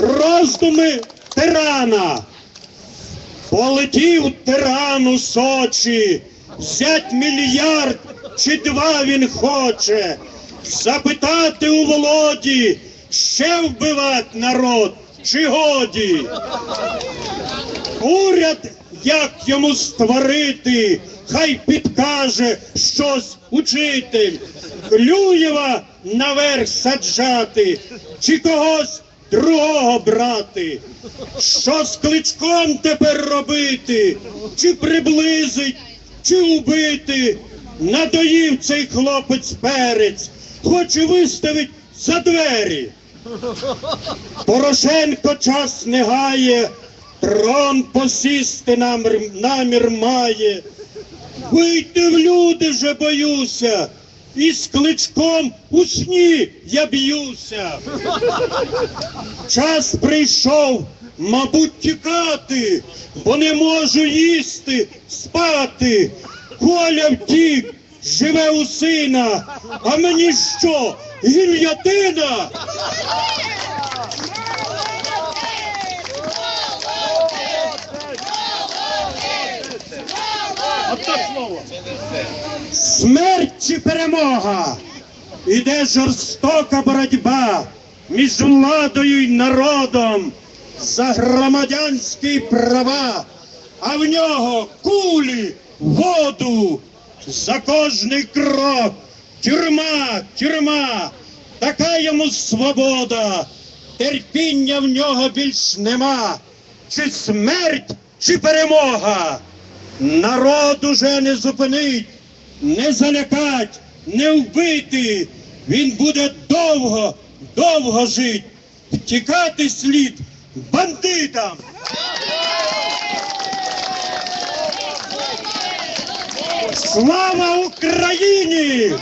роздуми тирана. Полетів тиран у Сочі, взять мільярд чи два він хоче, запитати у Володі, ще вбивать народ, чи годі. Уряд, як йому створити, хай підкаже щось учитель, Клюєва наверх саджати, чи когось другого брати. Що з кличком тепер робити? Чи приблизить, чи убити? Надоїв цей хлопець перець, хоче виставить за двері. Порошенко час не гає, трон посісти намір, має. Вийти в люди вже боюся, і з кличком у сні я б'юся. Час прийшов, мабуть, тікати, бо не можу їсти, спати. Коля втік, живе у сина, а мені що, гільйотина? Смерть чи перемога? Іде жорстока боротьба між владою й народом за громадянські права, а в нього кулі, воду, за кожний крок, тюрма, тюрма, така йому свобода, терпіння в нього більш нема, чи смерть, чи перемога. Народ уже не зупинить, не залякать, не вбити. Він буде довго, довго жити, Втікати слід бандитам. Слава Україні!